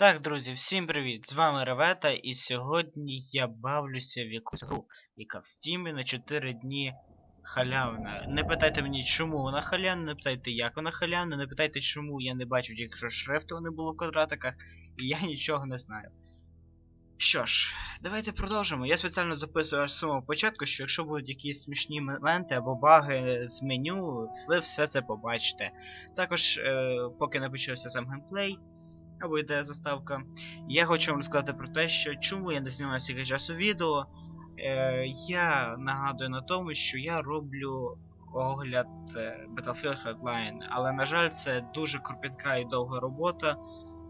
Так, друзі, всім привіт! З вами Ревета, і сьогодні я бавлюся в якусь гру, яка в стімі на 4 дні халявна. Не питайте мені, чому вона халявна, не питайте, як вона халявна, не питайте, чому я не бачу, якщо шрифту не було в квадратиках, і я нічого не знаю. Що ж, давайте продовжимо. Я спеціально записую аж з самого початку, що якщо будуть якісь смішні моменти або баги з меню, ви все це побачите. Також, е, поки не почався сам геймплей, або йде заставка. Я хочу вам розказати про те, що чому я не знімаю стільки часу відео. Е, я нагадую на тому, що я роблю огляд е, Battlefield Hardline, але на жаль, це дуже кропітка і довга робота.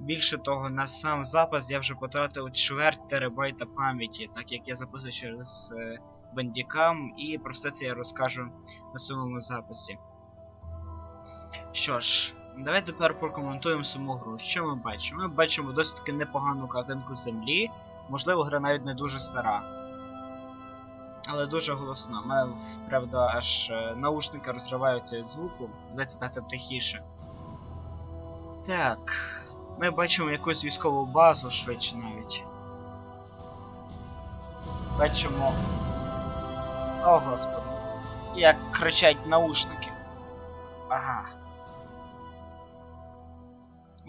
Більше того, на сам запис я вже потратив чверть терабайта пам'яті, так як я записую через Bandicam, і про все це я розкажу на самому записі. Що ж, Давайте тепер прокоментуємо саму гру. Що ми бачимо? Ми бачимо досить таки непогану картинку землі. Можливо, гра навіть не дуже стара. Але дуже голосна. Мене, правда, аж е, наушники розриваються від звуку. Дайте стати тихіше. Так. Ми бачимо якусь військову базу швидше навіть. Бачимо. О, господи. Як кричать наушники. Ага.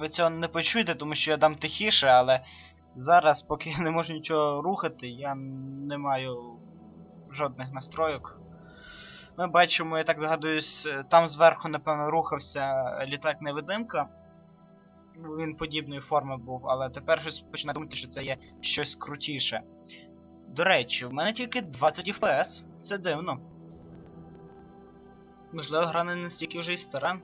Ви цього не почуєте, тому що я дам тихіше, але зараз, поки я не можу нічого рухати, я не маю жодних настройок. Ми бачимо, я так догадуюсь, там зверху, напевно, рухався літак-невидимка. Він подібної форми був, але тепер щось починає думати, що це є щось крутіше. До речі, в мене тільки 20 FPS. Це дивно. Можливо, гра не настільки вже й стара.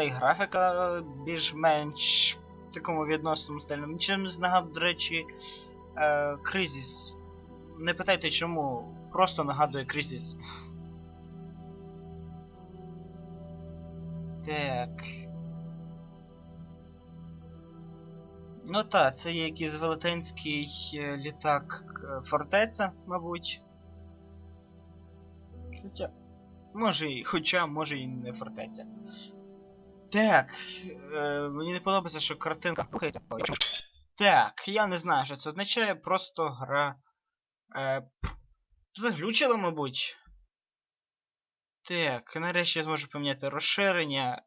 Та й графіка більш-менш в такому відносному стильному. Не нагадує, до речі, е, Кризіс. Не питайте чому, просто нагадує Кризіс. Так. Ну так, це є якийсь велетенський е, літак фортеця, мабуть. Хоча. Може і. Хоча, може і не фортеця. Так, е, мені не подобається, що картинка рухається. Так, я не знаю, що це означає, просто гра. Е, заглючила, мабуть. Так, нарешті я зможу поміняти розширення.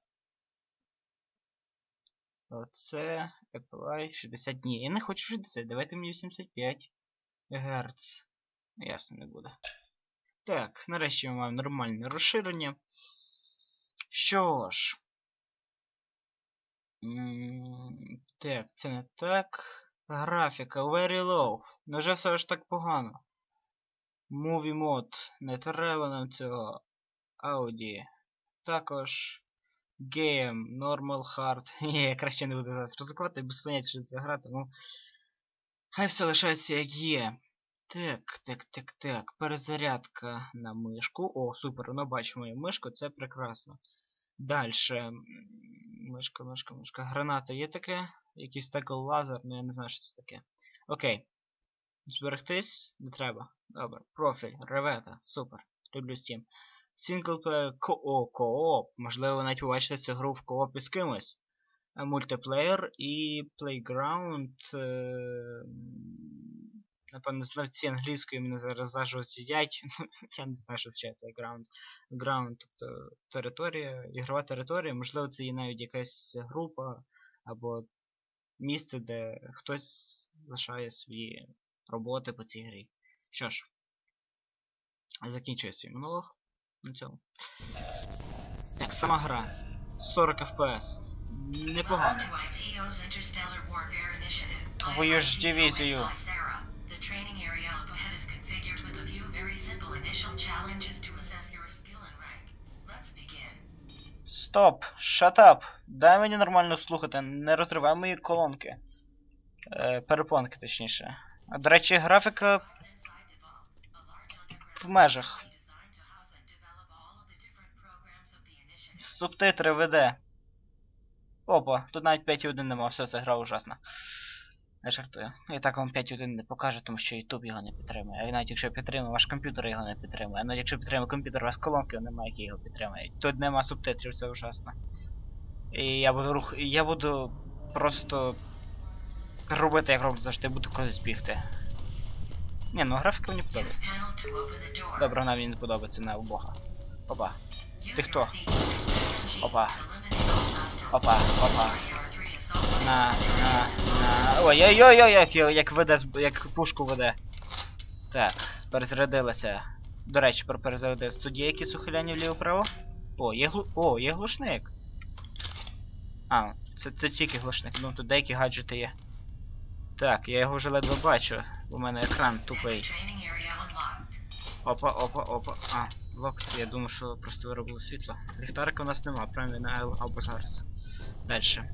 Оце Apply 60 днів. Я не хочу 60, давайте мені 85 Гц. Ясно, не буде. Так, нарешті ми маємо нормальне розширення. Що ж. Так, це не так. Графіка, very low. Невже все ж так погано? Movie mode. Не треба нам цього. Audi. Також. Game, Normal Hard. Ні, я краще не буду зараз ризикувати, без поняття, що це гра, тому. Хай все лишається як є. Так, так, так, так. Перезарядка на мишку. О, супер, воно бачимо мою мишку, це прекрасно. Дальше. Мишка, мишка, мишка. Граната є таке. Якийсь такий лазер, ну я не знаю, що це таке. Окей. Зберегтись не треба. Добре. Профіль, ревета, супер. Люблю Steam. Сінглплеєр ко кооп. Можливо, ви навіть побачите цю гру в коопі з кимось. Мультиплеєр і. Е... Напевно, знавці англійської мене зараз заживо сидять. Я не знаю, що означає Playground. Ground, тобто територія, ігрова територія, можливо, це є навіть якась група або місце, де хтось залишає свої роботи по цій грі. Що ж, закінчує свій монолог на цьому. Так, сама гра. 40 FPS. Непогано. Твою ж дивізію. The training area up ahead is configured with a few very simple initial challenges to assess your skill and rank. Let's begin. Стоп! Shut up! Дай мені нормально слухати, не розривай мої колонки. Е, перепонки, точніше. А, до речі, графіка в межах. Субтитри веде. Опа, тут навіть 5.1 нема, все, це гра ужасна. Не жартую. І так вам 5.1 не покаже, тому що YouTube його не підтримує. А навіть якщо підтримує, ваш комп'ютер його не підтримує. А навіть якщо підтримує комп'ютер, у вас колонки немає, які його підтримують. Тут нема субтитрів, це ужасно. І я буду рух. Я буду просто робити, як роблю завжди, буду кудись бігти. Ні, ну графіка мені подобається. Добре, вона мені не подобається на обога. Опа. Ти хто? Опа. Опа, опа. R3 assault На, на, на. Ой-ой-ой, як, як веде, як пушку веде. Так, перезарядилася. До речі, про перезарядилась. Тут є якісь ухиляння вліво-право? О, є глу... О, є глушник. А, це, це тільки глушник. Ну тут деякі гаджети є. Так, я його вже ледве бачу. У мене екран тупий. Опа, опа, опа. А, лок, я думав, що просто виробили світло. Ліхтарика у нас нема, правильно, або зараз. Дальше.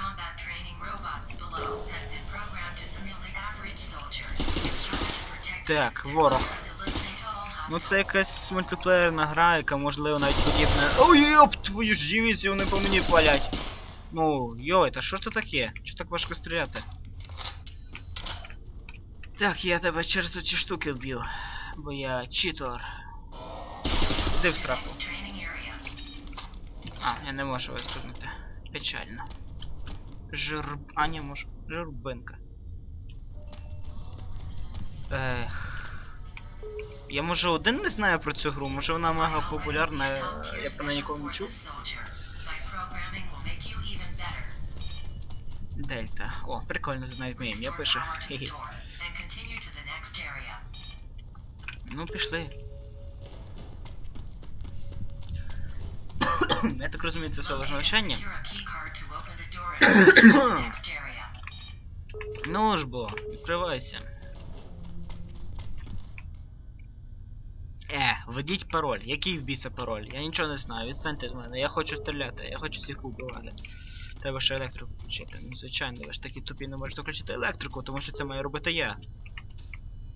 Combat training robots below have been programmed to simulate average soldier. Instructed to protect Так, ворог. Ну це якась мультиплеєрна гра, яка можливо навіть подібна. Ой, йоп, твою ж дивізію, вони по мені палять. Ну, йой, та що це таке? Чого так важко стріляти? Так, я тебе через ці штуки вб'ю. Бо я читер. Іди в сраку. А, я не можу вистрибнути. Печально. Жирб... А, не можу. Журбинка. Ех. Я може один не знаю про цю гру, може вона мега популярна, е, я про неї ніколи не чув. Дельта. О, прикольно, моє ім'я пише. Хе-хе. Ну, пішли. Я так розумію, це все лише. Ну ж бо, відкривайся. Е, введіть пароль. Який в біса пароль? Я нічого не знаю. Відстаньте від мене. Я хочу стріляти, я хочу всіх убивати. Треба ще електрику включити. Ну, звичайно, ви ж такі тупі не можете включити електрику, тому що це має робити я.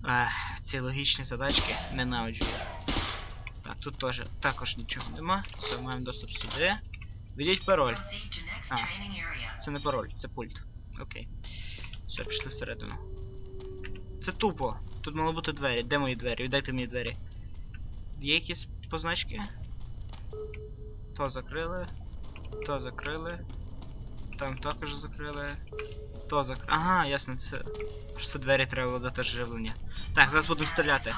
Ех, ці логічні задачки ненавиджу. Так, тут теж також нічого нема. Все, маємо доступ сюди. Введіть пароль. А. Це не пароль, це пульт. Окей. Все, пішли всередину. Це тупо. Тут мало бути двері. Де мої двері? Віддайте мені двері. Є якісь позначки? То закрили. То закрили. Там також закрили. То закрили. Ага, ясно, це. Просто двері треба було дати живлення. Так, зараз будемо стріляти.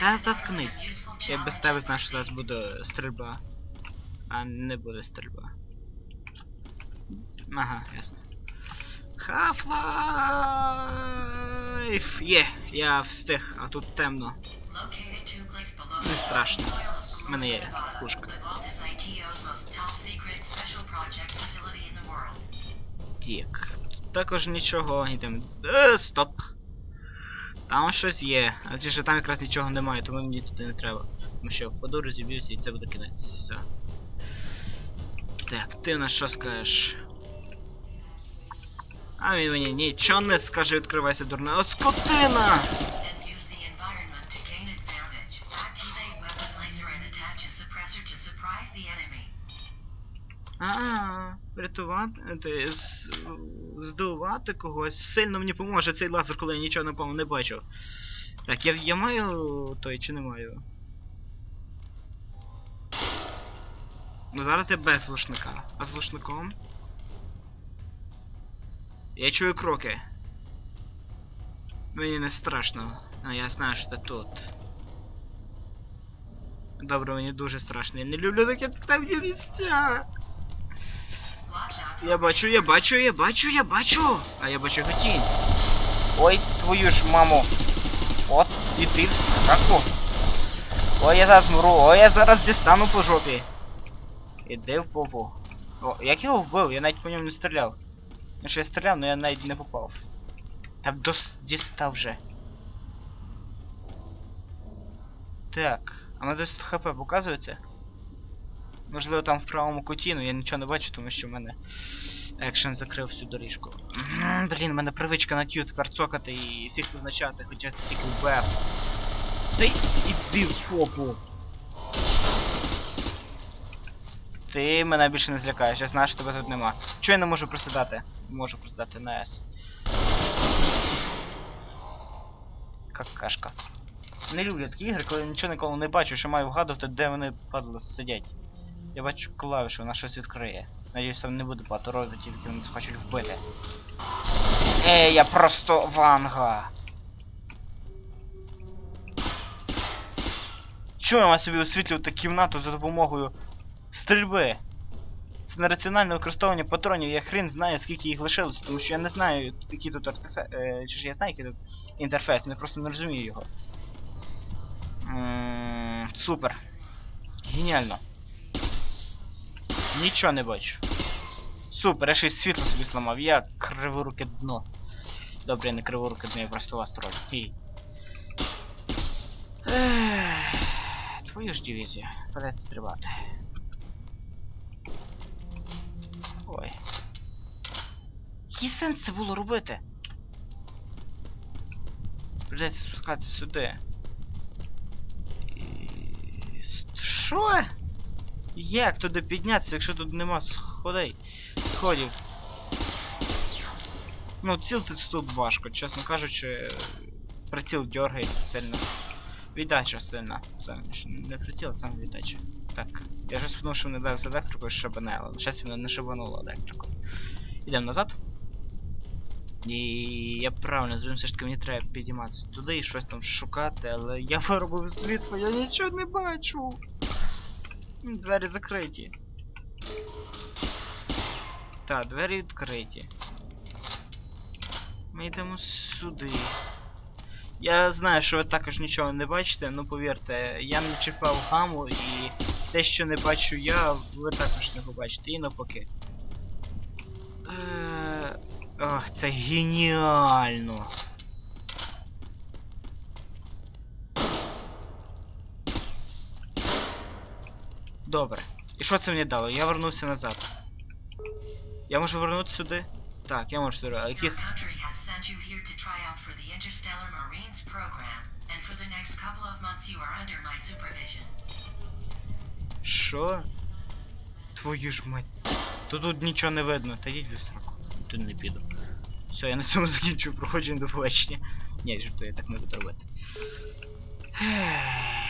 Та заткнись. Я без тебе знаю, що зараз буде стрільба. А не буде стрільба. Ага, ясно. Half-Life! Є, я встиг, а тут темно. Не страшно. В мене є пушка. Тік. Також нічого, йдемо. Е, стоп. Там щось є. Адже ж там якраз нічого немає, тому мені туди не треба. Тому що впаду, розіб'юся і це буде кінець. Все. Так, ти на що скажеш? А він мені нічого не скаже, відкривайся, дурна. О, скотина! А, врятувати, ти, здивувати когось сильно мені поможе цей лазер, коли я нічого напевно не бачу. Так, я, я маю той чи не маю? Ну зараз я без глушника. А з глушником? Я чую кроки. Мені не страшно. А я знаю, що ти тут. Добре, мені дуже страшно. Я не люблю такі темні місця. Я бачу, я бачу, я бачу, я бачу. А я бачу його тінь. Ой, твою ж маму. От, і ти в сраку. Ой, я зараз мру, ой, я зараз дістану по жопі. Іди в попу. О, як його вбив? Я навіть по ньому не стріляв. Ну що я стріляв, але я навіть не попав. Та дос... дістав вже. Так, а на десь тут хп показується? Можливо там в правому куті, але я нічого не бачу, тому що в мене екшен закрив всю доріжку. Блін, в мене привичка на Q тепер цокати і всіх позначати, хоча це тільки. Та й іди в попу. Ти мене більше не злякаєш, я знаю, що тебе тут нема. Чого я не можу присідати? Можу присідати на S. Какашка. Не люблю такі ігри, коли я нічого ніколи не бачу, що маю вгадувати, де вони падали сидять. Я бачу клавішу, вона щось відкриє. Надіюсь, там не буде багато роботів, які нас хочуть вбити. Ей, я просто ванга! Чого я собі освітлювати кімнату за допомогою стрільби? Це нераціональне використовування патронів, я хрен знаю, скільки їх лишилось, тому що я не знаю, який тут артефе... Е, чи ж я знаю, який тут інтерфейс, я просто не розумію його. М, Супер. Геніально. Нічого не бачу. Супер, я ще й світло собі зламав. Я криворуке дно. Добре, я не криворуке дно, я просто вас. Ей. Ех, Твою ж дивізію. Придеться стрибати. Ой. Який сенс це було робити? Придеться спускатися сюди. І... Що? Як туди піднятися, якщо тут нема сходей? Сходів. Ну, цілитись тут важко, чесно кажучи, приціл дергається сильно. Віддача сильна. Ж не приціл, а саме віддача. Так. Я вже сподівав, що мене з електрикою шибане, але мене не шибануло електрикою. Ідемо назад. І я правильно зрозумів, все ж таки мені треба підійматися туди і щось там шукати, але я виробив світло, я нічого не бачу. Двері закриті. Так, двері відкриті. Ми йдемо сюди. Я знаю, що ви також нічого не бачите, ну повірте, я не чіпав гаму і те, що не бачу я, ви також не побачите, і навпаки. Е, Ох, це геніально. Добре. І що це мені дало? Я вернувся назад. Я можу вернутися сюди? Так, я можу сюди. А якісь. Що? Твою ж мать. Тут тут нічого не видно. Та йдіть в сраку. Тут не піду. Все, я на цьому закінчую проходження до побачення. Ні, жартую, я так не буду робити.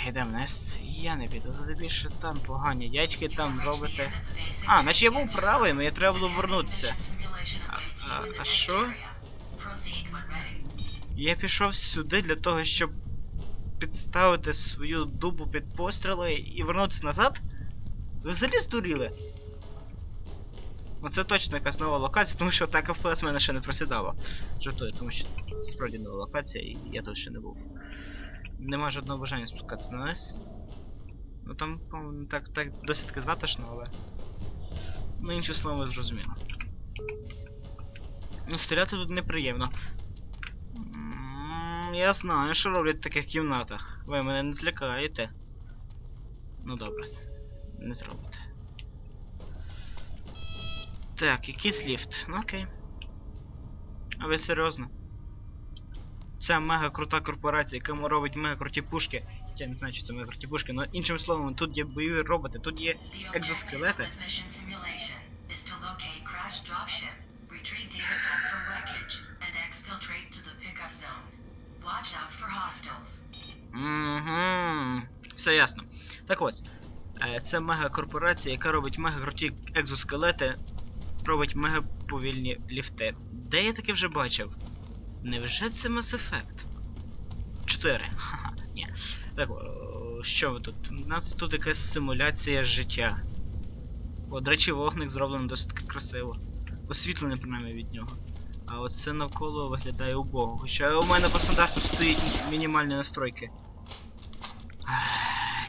Ех, Ідемо вниз. Я не піду, туди більше там погані дядьки там робите. А, наче я був правий, мені треба було вернутися. А- що? Я пішов сюди для того, щоб підставити свою дубу під постріли і вернутися назад? Ви взагалі здуріли? Ну це точно якась нова локація, тому що так FPS мене ще не просідало. Жартую, тому що це справді нова локація і я тут ще не був. Нема жодного бажання спускатися на низ. Ну там, по-моєму, так, так досить таки затишно, але. Ну інші слова зрозуміло. Ну, стріляти тут неприємно. Я знаю, що роблять в таких кімнатах. Ви мене не злякаєте. Ну добре. Не зробите. Так, якийсь ліфт. Ну окей. А ви серйозно? Це мега крута корпорація, яка робить мега круті пушки. Я не знаю, чи це мега круті пушки, але іншим словом, тут є бойові роботи, тут є екзоскелети. Все ясно. Так ось. е, Це мега-корпорація, яка робить мега круті екзоскелети, робить мега повільні ліфти. Де я таке вже бачив? Невже це Mass Effect? 4. Ха-ха, ні. Так, що ви тут? У нас тут якась симуляція життя. О, до речі, вогник зроблено досить красиво. Освітлений принаймні від нього. А оце навколо виглядає убого. Хоча у мене по стандарту стоїть мінімальні настройки.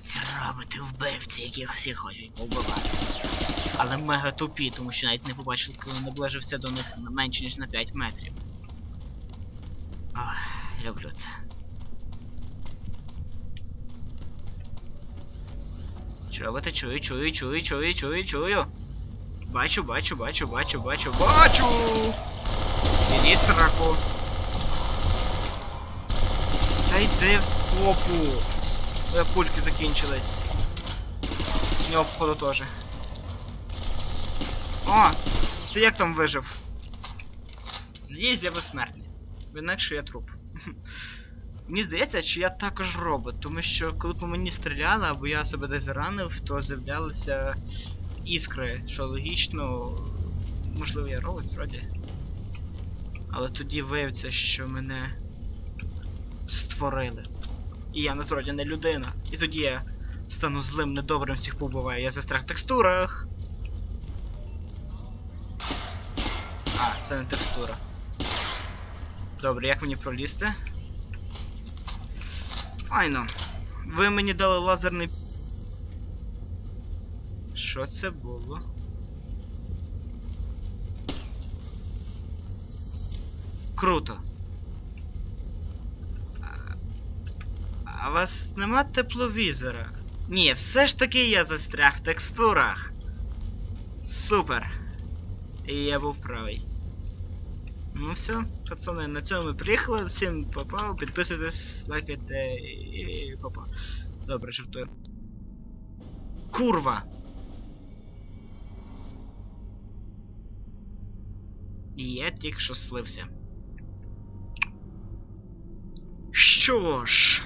Ці роботи вбивці, яких всі хочуть повбивати. Але мега тупі, тому що навіть не побачив, коли наближився до них менше ніж на 5 метрів. Ах, люблю це. Чоботи, чую, чую, чую, чую, чую, чую. Бачу, бачу, бачу, бачу, бачу, бачу! Ідіть сраку. Та йди в попу. Е, Пульки закінчились. У нього походу теж. О! Ти як там вижив? Надіюсь, я безсмертний. Інакше я труп. Мені здається, що я також робот, тому що коли по мені стріляли, або я себе десь ранив, то з'являлися іскри, що логічно, можливо, я робот, справді. Але тоді виявиться, що мене створили. І я насправді не людина. І тоді я стану злим, недобрим, всіх побуваю. Я застряг в текстурах. А, це не текстура. Добре, як мені пролізти? Файно. Ви мені дали лазерний. Що це було? Круто. А- у вас нема тепловізора? Ні, все ж таки я застряг в текстурах. Супер. І я був правий. Ну все, пацани, на цьому ми приїхали. Всім попав, підписуйтесь, лайкайте і попа. Добре, жартую. Курва! І я тільки що слився. Що ж.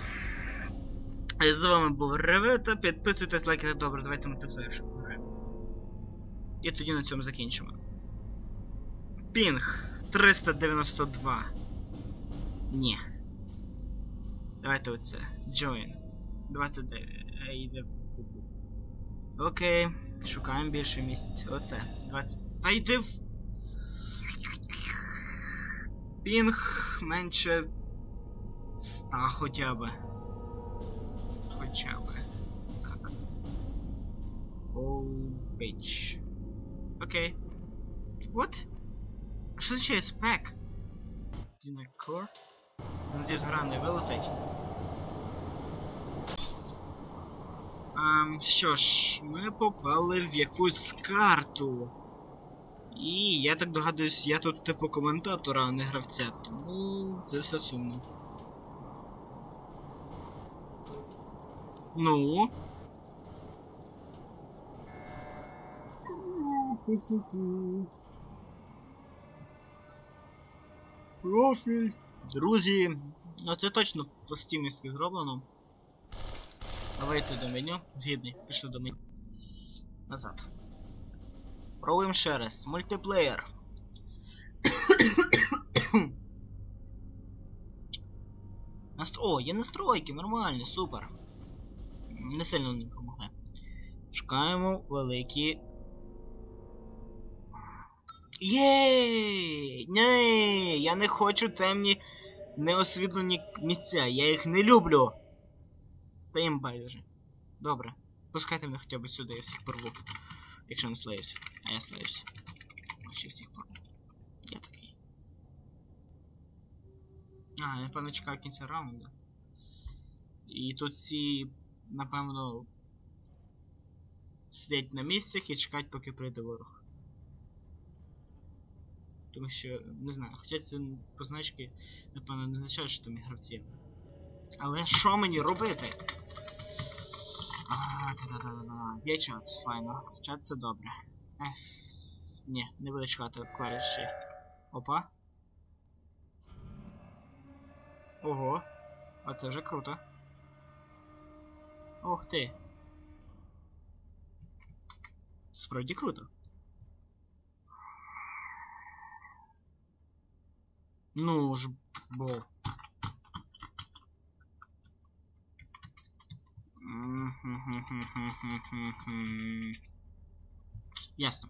З вами був Ревета, підписуйтесь, лайкайте, добре, давайте ми тут пограємо. І тоді на цьому закінчимо. Пінг 392. Ні. Давайте оце. Join. 29. А, йде. Окей. Шукаємо більше місяць. Оце. 20. Та йди в. Пінг менше. 100 хоча б. Хоча б. Так. Оу, bitch. Окей. What? Що означає спек? Дінекор? Надіюсь, гра не вилетить. Ам, що ж, ми попали в якусь карту. І я так догадуюсь, я тут типу коментатора, а не гравця, тому це все сумно. Ну. Профіль. Друзі. Ну це точно по стімівськи зроблено. Давайте до меню. Згідний, пішли до меню. Назад. Пробуємо ще раз. Мультиплеєр. Настро... О, є настройки, нормальні, супер. Не сильно не допомогли. Шукаємо великі. Єй! Ні, я не хочу темні неосвітлені місця. Я їх не люблю. Та їм байдуже. Добре. Пускайте мене хоча б сюди, я всіх порву. Якщо не слеюся. А я слеюся. Ще всіх порву. Я такий. А, я напевно чекаю кінця раунду. І тут всі, напевно, сидять на місцях і чекають, поки прийде ворог. Тому що, не знаю, хоча це позначки, напевно, не означають, що там гравці. Але що мені робити? А. Є чат, файно. Чат це добре. Еф. Ні, не буду чекати клавіші. Опа. Ого. А це вже круто. Ох ти. Справді круто. Ну ж, бо. Ясно.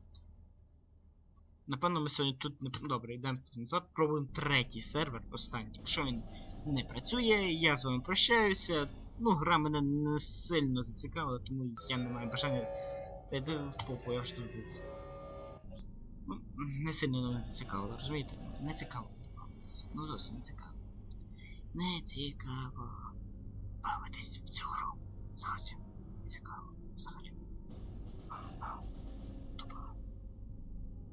Напевно, ми сьогодні тут не... Добре, йдемо назад, пробуємо третій сервер, останній. Якщо він не працює, я з вами прощаюся. Ну, гра мене не сильно зацікавила, тому я не маю бажання. Та в попу, я ж тут. Ну, не сильно мене зацікавило, розумієте? Не цікаво. Ну зовсім не цікаво. Не цікаво. Бавитись в цю гру. Зовсім не цікаво. Взагалі. Ау, Тупо.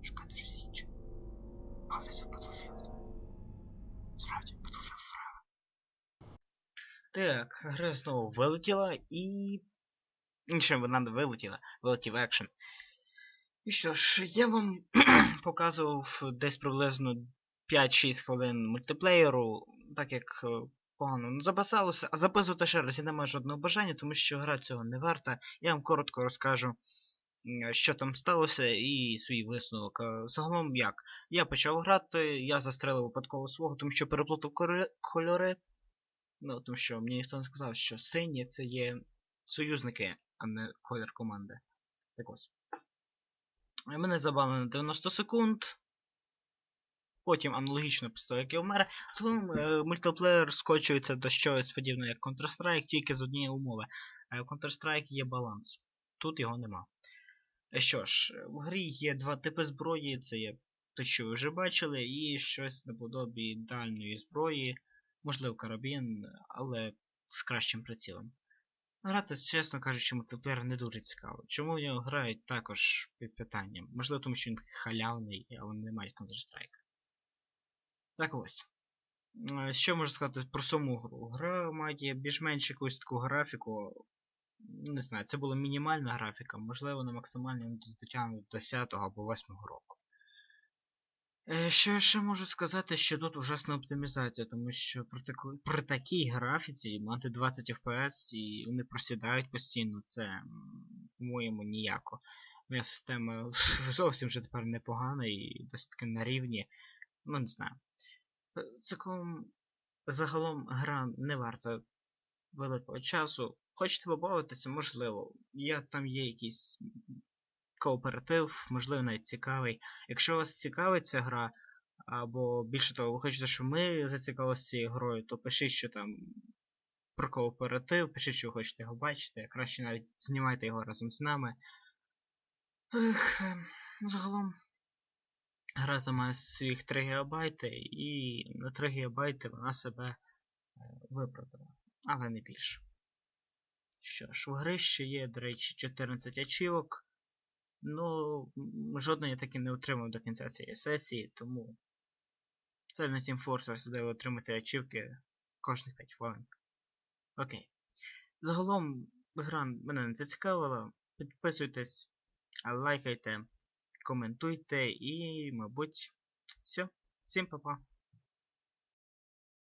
Шукати щось інше. Бавитися в Battlefield. Справді, Battlefield Forever. Так, гра знову вилетіла і. Нічим вона не вилетіла, вилетів екшен. І що ж, я вам показував десь приблизно 5-6 хвилин мультиплеєру, так як е, погано ну, записалося, а записувати ще раз я не маю жодного бажання, тому що гра цього не варта. Я вам коротко розкажу, що там сталося, і свій висновок. Е, Загалом як? Я почав грати, я застрелив випадково свого, тому що переплутав кольори. Ну, тому що мені ніхто не сказав, що сині це є союзники, а не колір команди. Так ось. Е, Мене забали на 90 секунд. Потім аналогічно після того, як я е, мультиплеєр скочується до чогось подібного, як Counter-Strike, тільки з однієї умови. Е, в Counter-Strike є баланс. Тут його нема. Е, Що ж, в грі є два типи зброї, це є те, що ви вже бачили, і щось наподобі дальньої зброї, можливо карабін, але з кращим прицілом. Грати, чесно кажучи, мультиплеєр не дуже цікаво. Чому в нього грають також під питанням? Можливо, тому що він халявний, а вони не мають Counter-Strike. Так ось. Е, Що можу сказати про саму гру? Гра має більш-менш якусь таку графіку. Не знаю, це була мінімальна графіка, можливо, на максимальному дотягнуть до 10 або 8 року. Е, Що я ще можу сказати, що тут ужасна оптимізація, тому що при, таку, при такій графіці мати 20 FPS і вони просідають постійно, це, по-моєму, ніяко. Моя система зовсім вже тепер непогана і досить таки на рівні. Ну, не знаю. Цілком загалом гра не варта великого часу. Хочете побавитися, можливо. Я там є якийсь кооператив, можливо, навіть цікавий. Якщо вас цікавить ця гра, або більше того, ви хочете, щоб ми зацікавилися цією грою, то пишіть, що там про кооператив, пишіть, що ви хочете його бачити. Краще навіть знімайте його разом з нами. Загалом. Гра займає своїх 3 ГБ, і на 3 ГБ вона себе е, виправдала, але не більше. Що ж, в гри ще є, до речі, 14 ачівок. Ну, жодної я таки не отримав до кінця цієї сесії, тому це на Team Fortress, де ви отримаєте ачівки кожних 5 хвилин. Окей. Загалом гра мене не зацікавила. Підписуйтесь, лайкайте коментуйте і, мабуть, все. Всім па-па.